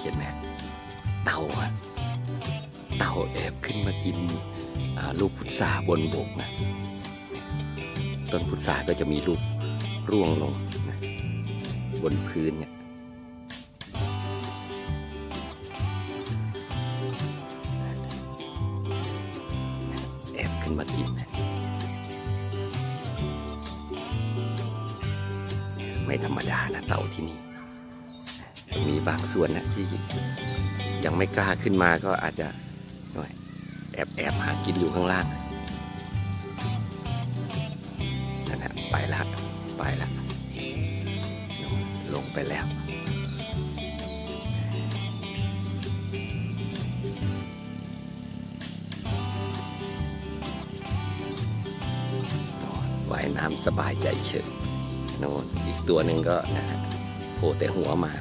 เห็นไหมเต่าอะเต่าแอบขึ้นมากินลูกพุทราบนบกนะต้นพุทราก็จะมีลูกร่วงลงนะบนพื้นเนี่ยแอบขึ้นมากินนะไม่ธรรมดานะเต่าที่นี่ บางส่วนนะที่ยังไม่กล้าขึ้นมาก็อาจจะหน่อยแอบแอบหากินอยู่ข้างล่างนั่นนะไปละไปละลงไปแล้วว่ายน้ำสบายใจเฉยโน่นอีกตัวหนึ่งก็นะโผล่แต่หัวมา